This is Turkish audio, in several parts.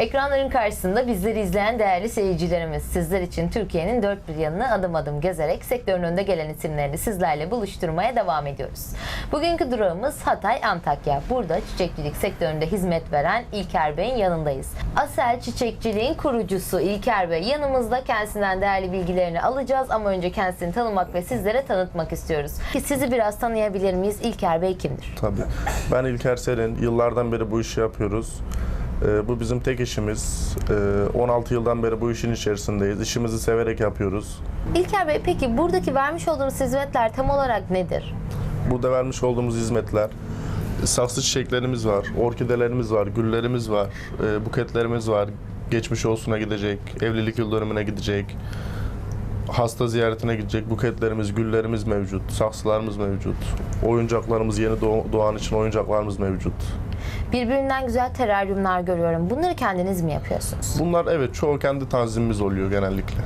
Ekranların karşısında bizleri izleyen değerli seyircilerimiz, sizler için Türkiye'nin dört bir yanını adım adım gezerek sektörün önde gelen isimlerini sizlerle buluşturmaya devam ediyoruz. Bugünkü durağımız Hatay Antakya. Burada çiçekçilik sektöründe hizmet veren İlker Bey'in yanındayız. Asel Çiçekçiliğin kurucusu İlker Bey yanımızda kendisinden değerli bilgilerini alacağız ama önce kendisini tanımak ve sizlere tanıtmak istiyoruz. Sizi biraz tanıyabilir miyiz? İlker Bey kimdir? Tabii. Ben İlker Selin. Yıllardan beri bu işi yapıyoruz. Ee, bu bizim tek işimiz. Ee, 16 yıldan beri bu işin içerisindeyiz. İşimizi severek yapıyoruz. İlker Bey peki buradaki vermiş olduğunuz hizmetler tam olarak nedir? Burada vermiş olduğumuz hizmetler saksı çiçeklerimiz var, orkidelerimiz var, güllerimiz var, e, buketlerimiz var. Geçmiş olsuna gidecek, evlilik yıl dönümüne gidecek, hasta ziyaretine gidecek buketlerimiz, güllerimiz mevcut, saksılarımız mevcut. Oyuncaklarımız yeni doğ- doğan için oyuncaklarımız mevcut. Birbirinden güzel teraryumlar görüyorum. Bunları kendiniz mi yapıyorsunuz? Bunlar evet çoğu kendi tanzimimiz oluyor genellikle.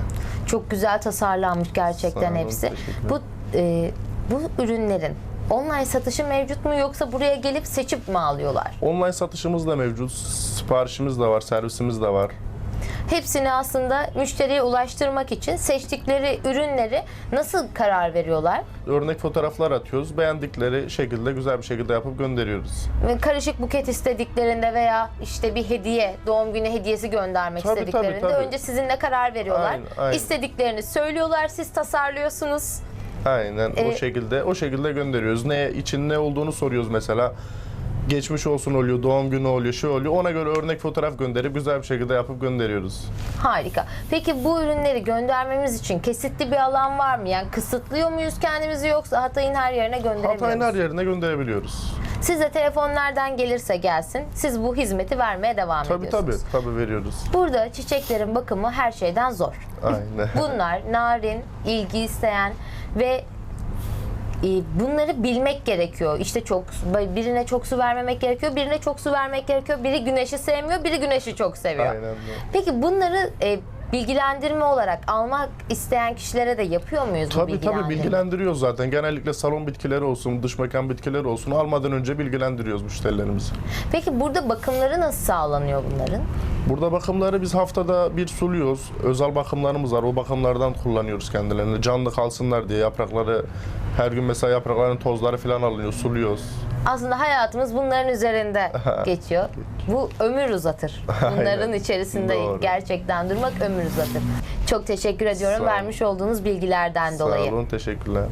Çok güzel tasarlanmış gerçekten olun, hepsi. Bu e, bu ürünlerin online satışı mevcut mu yoksa buraya gelip seçip mi alıyorlar? Online satışımız da mevcut, siparişimiz de var, servisimiz de var. Hepsini aslında müşteriye ulaştırmak için seçtikleri ürünleri nasıl karar veriyorlar? Örnek fotoğraflar atıyoruz, beğendikleri şekilde güzel bir şekilde yapıp gönderiyoruz. Ve karışık buket istediklerinde veya işte bir hediye, doğum günü hediyesi göndermek Tabii, istediklerinde tabii, önce sizinle karar veriyorlar. Aynen, aynen. İstediklerini söylüyorlar, siz tasarlıyorsunuz. Aynen Ee, o şekilde o şekilde gönderiyoruz. Ne için ne olduğunu soruyoruz mesela. Geçmiş olsun oluyor, doğum günü oluyor, şey oluyor. Ona göre örnek fotoğraf gönderip güzel bir şekilde yapıp gönderiyoruz. Harika. Peki bu ürünleri göndermemiz için kesitli bir alan var mı? Yani kısıtlıyor muyuz kendimizi yoksa Hatay'ın her yerine gönderebiliyor Hatay'ın her yerine gönderebiliyoruz. Size telefon nereden gelirse gelsin, siz bu hizmeti vermeye devam Tabii tabii, ediyorsunuz. tabii veriyoruz. Burada çiçeklerin bakımı her şeyden zor. Aynen. Bunlar narin, ilgi isteyen ve bunları bilmek gerekiyor. İşte çok birine çok su vermemek gerekiyor, birine çok su vermek gerekiyor. Biri güneşi sevmiyor, biri güneşi çok seviyor. Aynen. Peki bunları e, bilgilendirme olarak almak isteyen kişilere de yapıyor muyuz bu Tabii tabii bilgilendirme? bilgilendiriyoruz zaten. Genellikle salon bitkileri olsun, dış mekan bitkileri olsun almadan önce bilgilendiriyoruz müşterilerimizi. Peki burada bakımları nasıl sağlanıyor bunların? Burada bakımları biz haftada bir suluyoruz. Özel bakımlarımız var. O bakımlardan kullanıyoruz kendilerini. Canlı kalsınlar diye yaprakları her gün mesela yaprakların tozları falan alınıyor, suluyoruz. Aslında hayatımız bunların üzerinde geçiyor. Bu ömür uzatır. Bunların içerisinde Doğru. gerçekten durmak ömür uzatır. Çok teşekkür ediyorum Sağ vermiş olduğunuz bilgilerden dolayı. Sağ olun, teşekkürler.